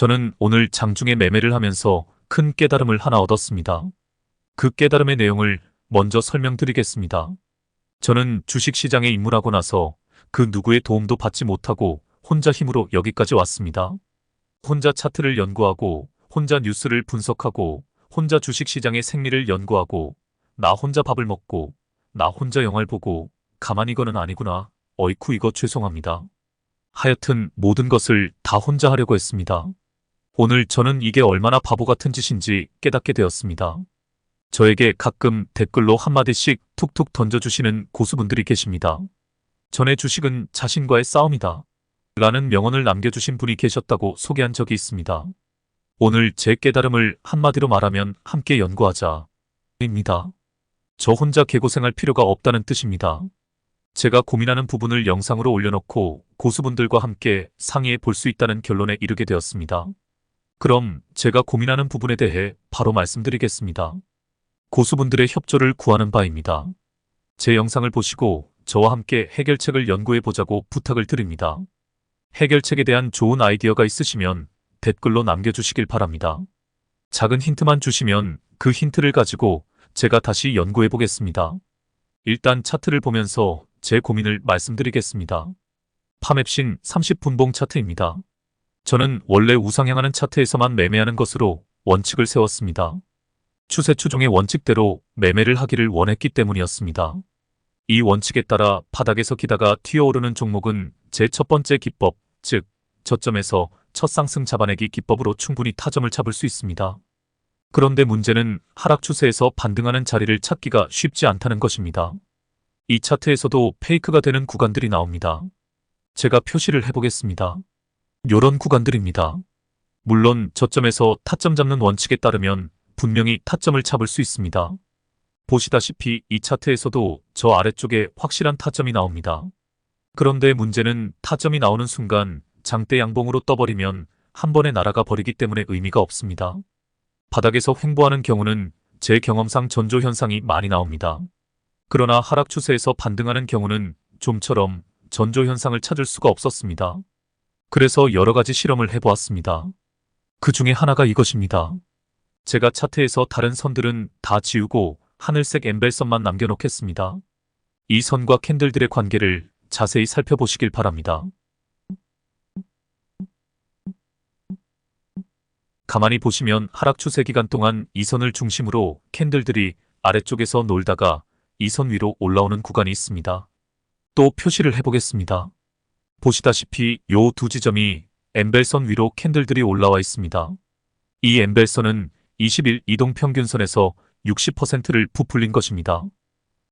저는 오늘 장중에 매매를 하면서 큰 깨달음을 하나 얻었습니다. 그 깨달음의 내용을 먼저 설명드리겠습니다. 저는 주식시장에 입문하고 나서 그 누구의 도움도 받지 못하고 혼자 힘으로 여기까지 왔습니다. 혼자 차트를 연구하고, 혼자 뉴스를 분석하고, 혼자 주식시장의 생리를 연구하고, 나 혼자 밥을 먹고, 나 혼자 영화를 보고, 가만히 이거는 아니구나. 어이쿠 이거 죄송합니다. 하여튼 모든 것을 다 혼자 하려고 했습니다. 오늘 저는 이게 얼마나 바보 같은 짓인지 깨닫게 되었습니다. 저에게 가끔 댓글로 한마디씩 툭툭 던져주시는 고수분들이 계십니다. 전에 주식은 자신과의 싸움이다. 라는 명언을 남겨주신 분이 계셨다고 소개한 적이 있습니다. 오늘 제 깨달음을 한마디로 말하면 함께 연구하자. 입니다. 저 혼자 개고생할 필요가 없다는 뜻입니다. 제가 고민하는 부분을 영상으로 올려놓고 고수분들과 함께 상의해 볼 수 있다는 결론에 이르게 되었습니다. 그럼 제가 고민하는 부분에 대해 바로 말씀드리겠습니다. 고수분들의 협조를 구하는 바입니다. 제 영상을 보시고 저와 함께 해결책을 연구해 보자고 부탁을 드립니다. 해결책에 대한 좋은 아이디어가 있으시면 댓글로 남겨주시길 바랍니다. 작은 힌트만 주시면 그 힌트를 가지고 제가 다시 연구해 보겠습니다. 일단 차트를 보면서 제 고민을 말씀드리겠습니다. 파맵신 30분봉 차트입니다. 저는 원래 우상향하는 차트에서만 매매하는 것으로 원칙을 세웠습니다. 추세 추종의 원칙대로 매매를 하기를 원했기 때문이었습니다. 이 원칙에 따라 바닥에서 기다가 튀어오르는 종목은 제 첫 번째 기법, 즉 저점에서 첫 상승 잡아내기 기법으로 충분히 타점을 잡을 수 있습니다. 그런데 문제는 하락 추세에서 반등하는 자리를 찾기가 쉽지 않다는 것입니다. 이 차트에서도 페이크가 되는 구간들이 나옵니다. 제가 표시를 해보겠습니다. 요런 구간들입니다. 물론 저점에서 타점 잡는 원칙에 따르면 분명히 타점을 잡을 수 있습니다. 보시다시피 이 차트에서도 저 아래쪽에 확실한 타점이 나옵니다. 그런데 문제는 타점이 나오는 순간 장대 양봉으로 떠버리면 한 번에 날아가 버리기 때문에 의미가 없습니다. 바닥에서 횡보하는 경우는 제 경험상 전조 현상이 많이 나옵니다. 그러나 하락 추세에서 반등하는 경우는 좀처럼 전조 현상을 찾을 수가 없었습니다. 그래서 여러 가지 실험을 해보았습니다. 그 중에 하나가 이것입니다. 제가 차트에서 다른 선들은 다 지우고 하늘색 엠벨선만 남겨놓겠습니다. 이 선과 캔들들의 관계를 자세히 살펴보시길 바랍니다. 가만히 보시면 하락 추세 기간 동안 이 선을 중심으로 캔들들이 아래쪽에서 놀다가 이 선 위로 올라오는 구간이 있습니다. 또 표시를 해보겠습니다. 보시다시피 요 두 지점이 엠벨선 위로 캔들들이 올라와 있습니다. 이 엠벨선은 20일 이동평균선에서 60%를 부풀린 것입니다.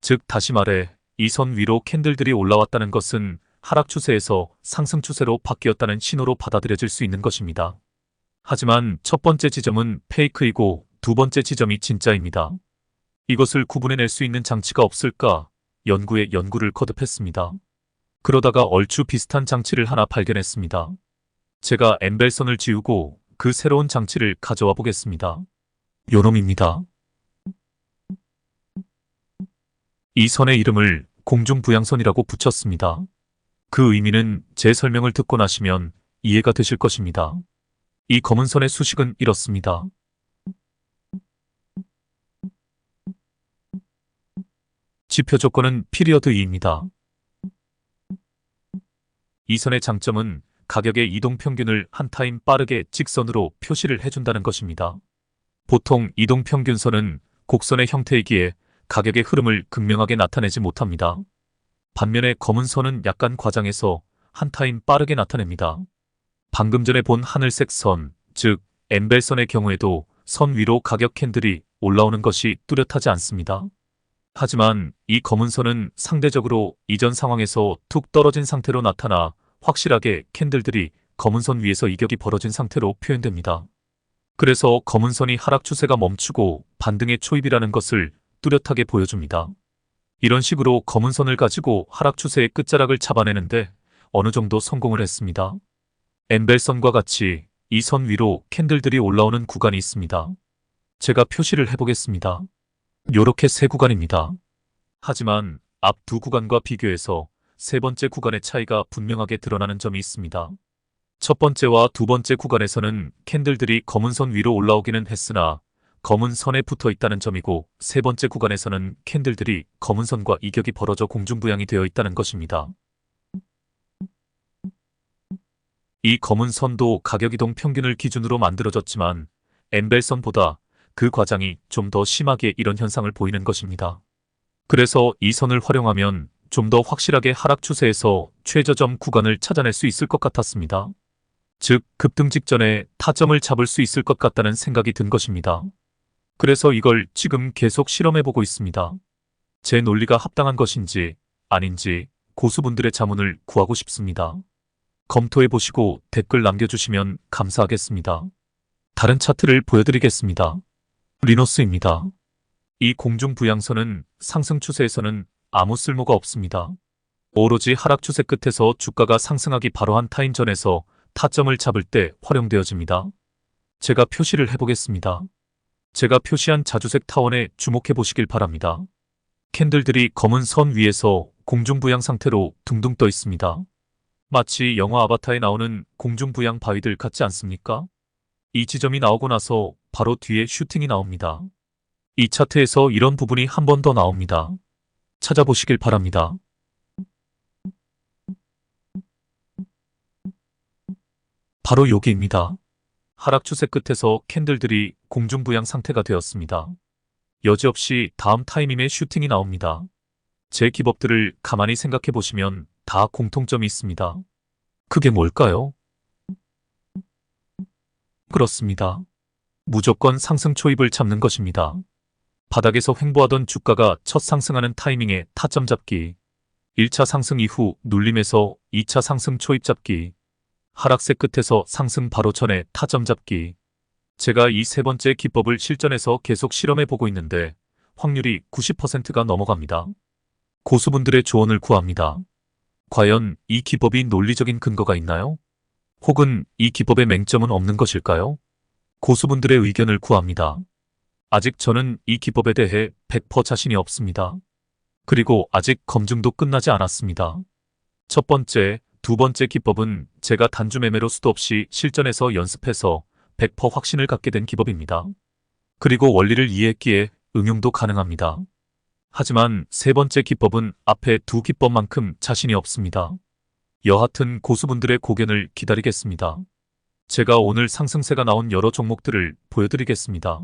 즉 다시 말해 이 선 위로 캔들들이 올라왔다는 것은 하락 추세에서 상승 추세로 바뀌었다는 신호로 받아들여질 수 있는 것입니다. 하지만 첫 번째 지점은 페이크이고 두 번째 지점이 진짜입니다. 이것을 구분해낼 수 있는 장치가 없을까 연구에 연구를 거듭했습니다. 그러다가 얼추 비슷한 장치를 하나 발견했습니다. 제가 엠벨선을 지우고 그 새로운 장치를 가져와 보겠습니다. 요놈입니다. 이 선의 이름을 공중부양선이라고 붙였습니다. 그 의미는 제 설명을 듣고 나시면 이해가 되실 것입니다. 이 검은 선의 수식은 이렇습니다. 지표 조건은 피리어드 2입니다. 이 선의 장점은 가격의 이동 평균을 한 타임 빠르게 직선으로 표시를 해준다는 것입니다. 보통 이동 평균선은 곡선의 형태이기에 가격의 흐름을 극명하게 나타내지 못합니다. 반면에 검은 선은 약간 과장해서 한 타임 빠르게 나타냅니다. 방금 전에 본 하늘색 선, 즉 엠벨선의 경우에도 선 위로 가격 캔들이 올라오는 것이 뚜렷하지 않습니다. 하지만 이 검은 선은 상대적으로 이전 상황에서 툭 떨어진 상태로 나타나 확실하게 캔들들이 검은 선 위에서 이격이 벌어진 상태로 표현됩니다. 그래서 검은 선이 하락 추세가 멈추고 반등의 초입이라는 것을 뚜렷하게 보여줍니다. 이런 식으로 검은 선을 가지고 하락 추세의 끝자락을 잡아내는데 어느 정도 성공을 했습니다. 엠벨선과 같이 이 선 위로 캔들들이 올라오는 구간이 있습니다. 제가 표시를 해보겠습니다. 요렇게 세 구간입니다. 하지만 앞 두 구간과 비교해서 세 번째 구간의 차이가 분명하게 드러나는 점이 있습니다. 첫 번째와 두 번째 구간에서는 캔들들이 검은 선 위로 올라오기는 했으나 검은 선에 붙어 있다는 점이고 세 번째 구간에서는 캔들들이 검은 선과 이격이 벌어져 공중부양이 되어 있다는 것입니다. 이 검은 선도 가격이동 평균을 기준으로 만들어졌지만 엠벨선보다 그 과장이 좀 더 심하게 이런 현상을 보이는 것입니다. 그래서 이 선을 활용하면 좀 더 확실하게 하락 추세에서 최저점 구간을 찾아낼 수 있을 것 같았습니다. 즉, 급등 직전에 타점을 잡을 수 있을 것 같다는 생각이 든 것입니다. 그래서 이걸 지금 계속 실험해보고 있습니다. 제 논리가 합당한 것인지 아닌지 고수분들의 자문을 구하고 싶습니다. 검토해보시고 댓글 남겨주시면 감사하겠습니다. 다른 차트를 보여드리겠습니다. 리노스입니다. 이 공중부양선은 상승 추세에서는 아무 쓸모가 없습니다. 오로지 하락 추세 끝에서 주가가 상승하기 바로 한 타임 전에서 타점을 잡을 때 활용되어집니다. 제가 표시를 해보겠습니다. 제가 표시한 자주색 타원에 주목해 보시길 바랍니다. 캔들들이 검은 선 위에서 공중부양 상태로 둥둥 떠 있습니다. 마치 영화 아바타에 나오는 공중부양 바위들 같지 않습니까? 이 지점이 나오고 나서 바로 뒤에 슈팅이 나옵니다. 이 차트에서 이런 부분이 한 번 더 나옵니다. 찾아보시길 바랍니다. 바로 여기입니다. 하락 추세 끝에서 캔들들이 공중부양 상태가 되었습니다. 여지없이 다음 타이밍에 슈팅이 나옵니다. 제 기법들을 가만히 생각해 보시면 다 공통점이 있습니다. 그게 뭘까요? 그렇습니다. 무조건 상승 초입을 잡는 것입니다. 바닥에서 횡보하던 주가가 첫 상승하는 타이밍에 타점 잡기, 1차 상승 이후 눌림에서 2차 상승 초입 잡기, 하락세 끝에서 상승 바로 전에 타점 잡기. 제가 이 세 번째 기법을 실전에서 계속 실험해 보고 있는데 확률이 90%가 넘어갑니다. 고수분들의 조언을 구합니다. 과연 이 기법이 논리적인 근거가 있나요? 혹은 이 기법의 맹점은 없는 것일까요? 고수분들의 의견을 구합니다. 아직 저는 이 기법에 대해 100% 자신이 없습니다. 그리고 아직 검증도 끝나지 않았습니다. 첫 번째, 두 번째 기법은 제가 단주 매매로 수도 없이 실전에서 연습해서 100% 확신을 갖게 된 기법입니다. 그리고 원리를 이해했기에 응용도 가능합니다. 하지만 세 번째 기법은 앞에 두 기법만큼 자신이 없습니다. 여하튼 고수분들의 고견을 기다리겠습니다. 제가 오늘 상승세가 나온 여러 종목들을 보여드리겠습니다.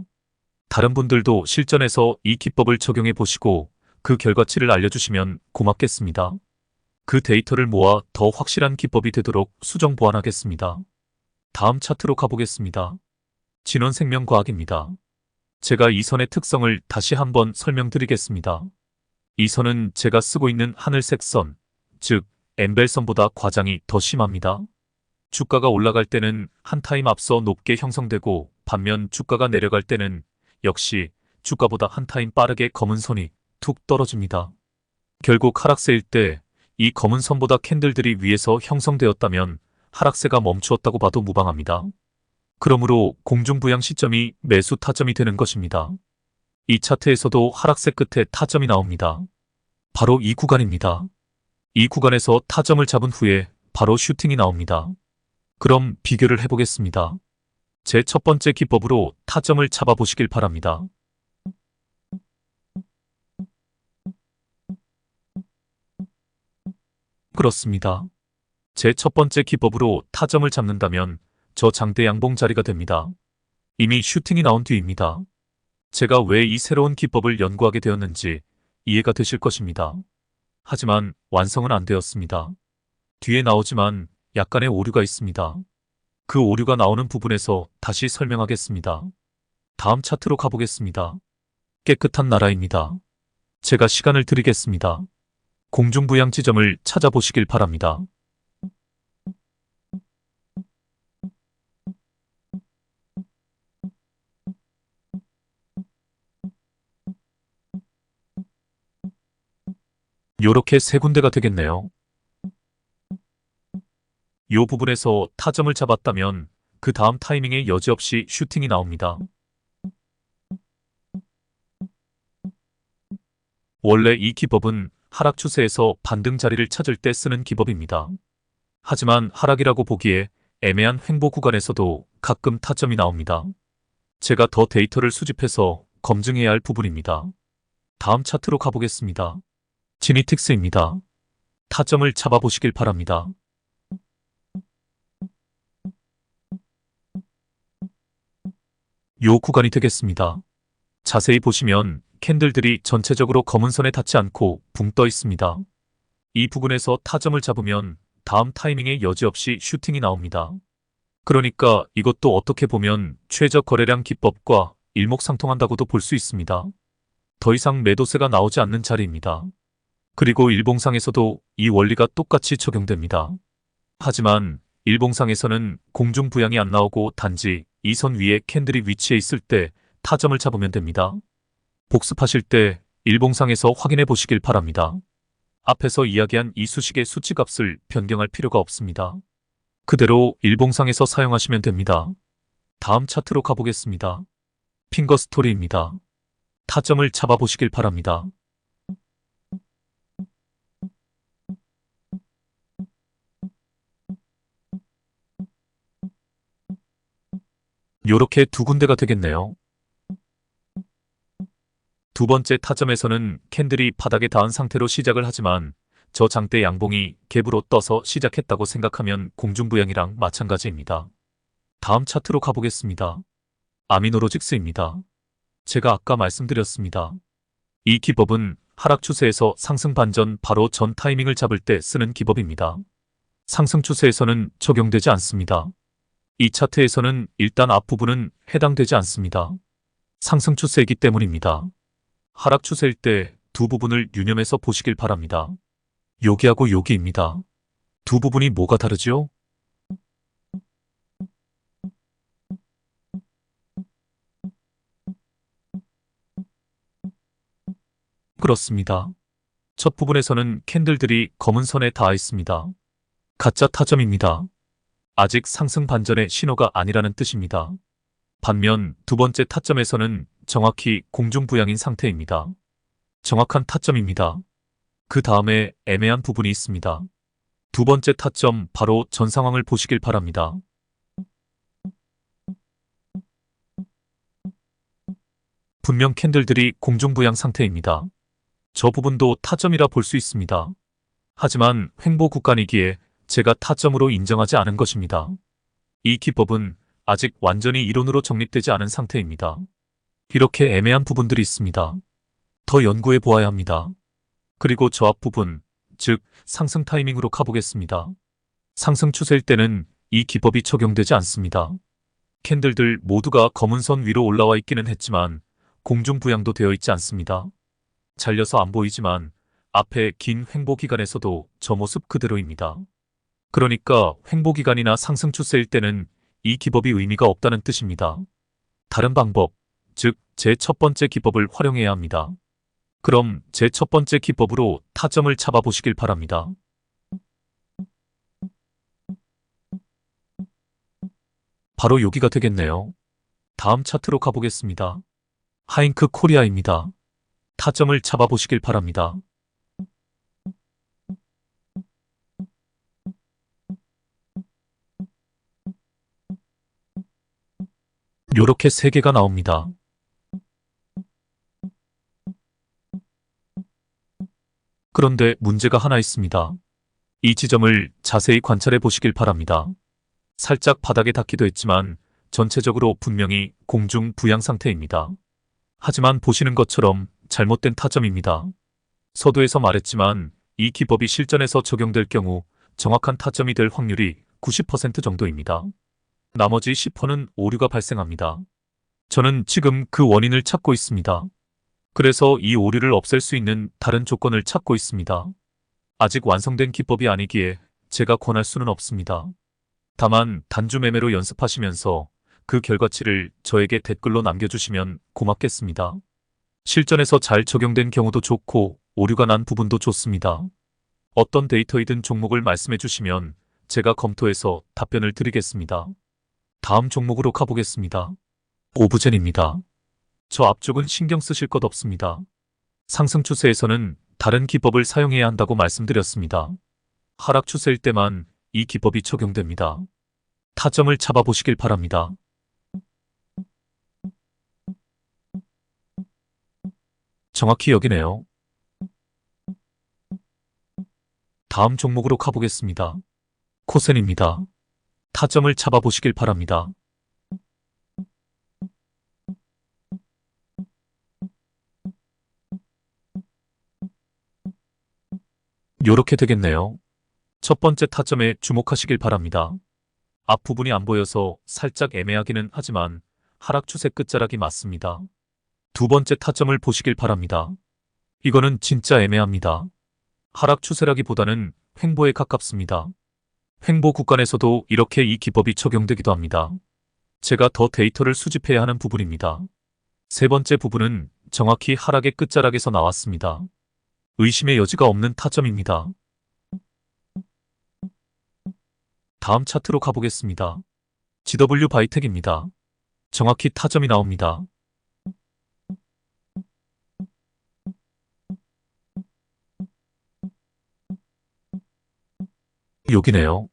다른 분들도 실전에서 이 기법을 적용해 보시고 그 결과치를 알려주시면 고맙겠습니다. 그 데이터를 모아 더 확실한 기법이 되도록 수정 보완하겠습니다. 다음 차트로 가보겠습니다. 진원생명과학입니다. 제가 이 선의 특성을 다시 한번 설명드리겠습니다. 이 선은 제가 쓰고 있는 하늘색 선, 즉 엠벨선보다 과장이 더 심합니다. 주가가 올라갈 때는 한 타임 앞서 높게 형성되고 반면 주가가 내려갈 때는 역시 주가보다 한 타임 빠르게 검은 선이 툭 떨어집니다. 결국 하락세일 때 이 검은 선보다 캔들들이 위에서 형성되었다면 하락세가 멈추었다고 봐도 무방합니다. 그러므로 공중부양 시점이 매수 타점이 되는 것입니다. 이 차트에서도 하락세 끝에 타점이 나옵니다. 바로 이 구간입니다. 이 구간에서 타점을 잡은 후에 바로 슈팅이 나옵니다. 그럼 비교를 해보겠습니다. 제 첫 번째 기법으로 타점을 잡아보시길 바랍니다. 그렇습니다. 제 첫 번째 기법으로 타점을 잡는다면 저 장대 양봉 자리가 됩니다. 이미 슈팅이 나온 뒤입니다. 제가 왜 이 새로운 기법을 연구하게 되었는지 이해가 되실 것입니다. 하지만 완성은 안 되었습니다. 뒤에 나오지만 약간의 오류가 있습니다. 그 오류가 나오는 부분에서 다시 설명하겠습니다. 다음 차트로 가보겠습니다. 깨끗한 나라입니다. 제가 시간을 드리겠습니다. 공중부양 지점을 찾아보시길 바랍니다. 요렇게 세 군데가 되겠네요. 요 부분에서 타점을 잡았다면 그 다음 타이밍에 여지없이 슈팅이 나옵니다. 원래 이 기법은 하락 추세에서 반등 자리를 찾을 때 쓰는 기법입니다. 하지만 하락이라고 보기에 애매한 횡보 구간에서도 가끔 타점이 나옵니다. 제가 더 데이터를 수집해서 검증해야 할 부분입니다. 다음 차트로 가보겠습니다. 지니틱스입니다. 타점을 잡아보시길 바랍니다. 요 구간이 되겠습니다. 자세히 보시면 캔들들이 전체적으로 검은 선에 닿지 않고 붕 떠 있습니다. 이 부분에서 타점을 잡으면 다음 타이밍에 여지없이 슈팅이 나옵니다. 그러니까 이것도 어떻게 보면 최저 거래량 기법과 일목상통한다고도 볼 수 있습니다. 더 이상 매도세가 나오지 않는 자리입니다. 그리고 일봉상에서도 이 원리가 똑같이 적용됩니다. 하지만 일봉상에서는 공중 부양이 안 나오고 단지 이 선 위에 캔들이 위치해 있을 때 타점을 잡으면 됩니다. 복습하실 때 일봉상에서 확인해 보시길 바랍니다. 앞에서 이야기한 이 수식의 수치값을 변경할 필요가 없습니다. 그대로 일봉상에서 사용하시면 됩니다. 다음 차트로 가보겠습니다. 핑거 스토리입니다. 타점을 잡아보시길 바랍니다. 요렇게 두 군데가 되겠네요. 두 번째 타점에서는 캔들이 바닥에 닿은 상태로 시작을 하지만 저 장대 양봉이 갭으로 떠서 시작했다고 생각하면 공중부양이랑 마찬가지입니다. 다음 차트로 가보겠습니다. 아미노로직스입니다. 제가 아까 말씀드렸습니다. 이 기법은 하락 추세에서 상승 반전 바로 전 타이밍을 잡을 때 쓰는 기법입니다. 상승 추세에서는 적용되지 않습니다. 이 차트에서는 일단 앞부분은 해당되지 않습니다. 상승 추세이기 때문입니다. 하락 추세일 때 두 부분을 유념해서 보시길 바랍니다. 여기하고 여기입니다. 두 부분이 뭐가 다르죠? 그렇습니다. 첫 부분에서는 캔들들이 검은 선에 닿아 있습니다. 가짜 타점입니다. 아직 상승 반전의 신호가 아니라는 뜻입니다. 반면 두 번째 타점에서는 정확히 공중부양인 상태입니다. 정확한 타점입니다. 그 다음에 애매한 부분이 있습니다. 두 번째 타점 바로 전 상황을 보시길 바랍니다. 분명 캔들들이 공중부양 상태입니다. 저 부분도 타점이라 볼 수 있습니다. 하지만 횡보 구간이기에 제가 타점으로 인정하지 않은 것입니다. 이 기법은 아직 완전히 이론으로 정립되지 않은 상태입니다. 이렇게 애매한 부분들이 있습니다. 더 연구해 보아야 합니다. 그리고 저 앞부분, 즉 상승 타이밍으로 가보겠습니다. 상승 추세일 때는 이 기법이 적용되지 않습니다. 캔들들 모두가 검은 선 위로 올라와 있기는 했지만 공중 부양도 되어 있지 않습니다. 잘려서 안 보이지만 앞에 긴 횡보 기간에서도 저 모습 그대로입니다. 그러니까 횡보 기간이나 상승 추세일 때는 이 기법이 의미가 없다는 뜻입니다. 다른 방법, 즉 제 첫 번째 기법을 활용해야 합니다. 그럼 제 첫 번째 기법으로 타점을 잡아보시길 바랍니다. 바로 여기가 되겠네요. 다음 차트로 가보겠습니다. 하잉크 코리아입니다. 타점을 잡아보시길 바랍니다. 요렇게 세 개가 나옵니다. 그런데 문제가 하나 있습니다. 이 지점을 자세히 관찰해 보시길 바랍니다. 살짝 바닥에 닿기도 했지만 전체적으로 분명히 공중 부양 상태입니다. 하지만 보시는 것처럼 잘못된 타점입니다. 서두에서 말했지만 이 기법이 실전에서 적용될 경우 정확한 타점이 될 확률이 90% 정도입니다. 나머지 10%는 오류가 발생합니다. 저는 지금 그 원인을 찾고 있습니다. 그래서 이 오류를 없앨 수 있는 다른 조건을 찾고 있습니다. 아직 완성된 기법이 아니기에 제가 권할 수는 없습니다. 다만 단주 매매로 연습하시면서 그 결과치를 저에게 댓글로 남겨주시면 고맙겠습니다. 실전에서 잘 적용된 경우도 좋고 오류가 난 부분도 좋습니다. 어떤 데이터이든 종목을 말씀해 주시면 제가 검토해서 답변을 드리겠습니다. 다음 종목으로 가보겠습니다. 오브젠입니다. 저 앞쪽은 신경 쓰실 것 없습니다. 상승 추세에서는 다른 기법을 사용해야 한다고 말씀드렸습니다. 하락 추세일 때만 이 기법이 적용됩니다. 타점을 잡아보시길 바랍니다. 정확히 여기네요. 다음 종목으로 가보겠습니다. 코센입니다. 타점을 잡아보시길 바랍니다. 요렇게 되겠네요. 첫 번째 타점에 주목하시길 바랍니다. 앞부분이 안 보여서 살짝 애매하기는 하지만 하락 추세 끝자락이 맞습니다. 두 번째 타점을 보시길 바랍니다. 이거는 진짜 애매합니다. 하락 추세라기보다는 횡보에 가깝습니다. 횡보 구간에서도 이렇게 이 기법이 적용되기도 합니다. 제가 더 데이터를 수집해야 하는 부분입니다. 세 번째 부분은 정확히 하락의 끝자락에서 나왔습니다. 의심의 여지가 없는 타점입니다. 다음 차트로 가보겠습니다. GW 바이텍입니다. 정확히 타점이 나옵니다. 여기네요.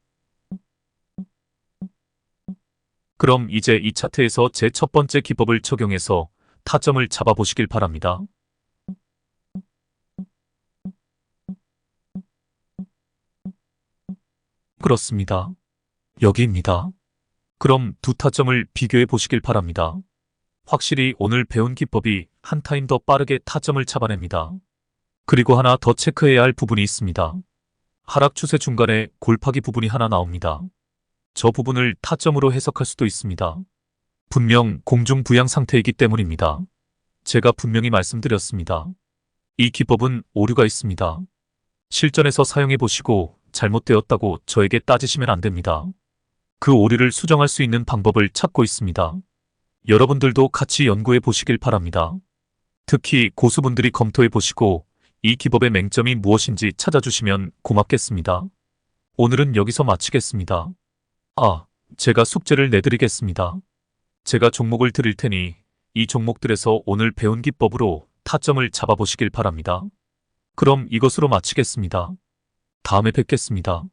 그럼 이제 이 차트에서 제 첫 번째 기법을 적용해서 타점을 잡아보시길 바랍니다. 그렇습니다. 여기입니다. 그럼 두 타점을 비교해 보시길 바랍니다. 확실히 오늘 배운 기법이 한 타임 더 빠르게 타점을 잡아냅니다. 그리고 하나 더 체크해야 할 부분이 있습니다. 하락 추세 중간에 골파기 부분이 하나 나옵니다. 저 부분을 타점으로 해석할 수도 있습니다. 분명 공중 부양 상태이기 때문입니다. 제가 분명히 말씀드렸습니다. 이 기법은 오류가 있습니다. 실전에서 사용해 보시고 잘못되었다고 저에게 따지시면 안 됩니다. 그 오류를 수정할 수 있는 방법을 찾고 있습니다. 여러분들도 같이 연구해 보시길 바랍니다. 특히 고수분들이 검토해 보시고 이 기법의 맹점이 무엇인지 찾아주시면 고맙겠습니다. 오늘은 여기서 마치겠습니다. 아, 제가 숙제를 내드리겠습니다. 제가 종목을 드릴 테니 이 종목들에서 오늘 배운 기법으로 타점을 잡아보시길 바랍니다. 그럼 이것으로 마치겠습니다. 다음에 뵙겠습니다.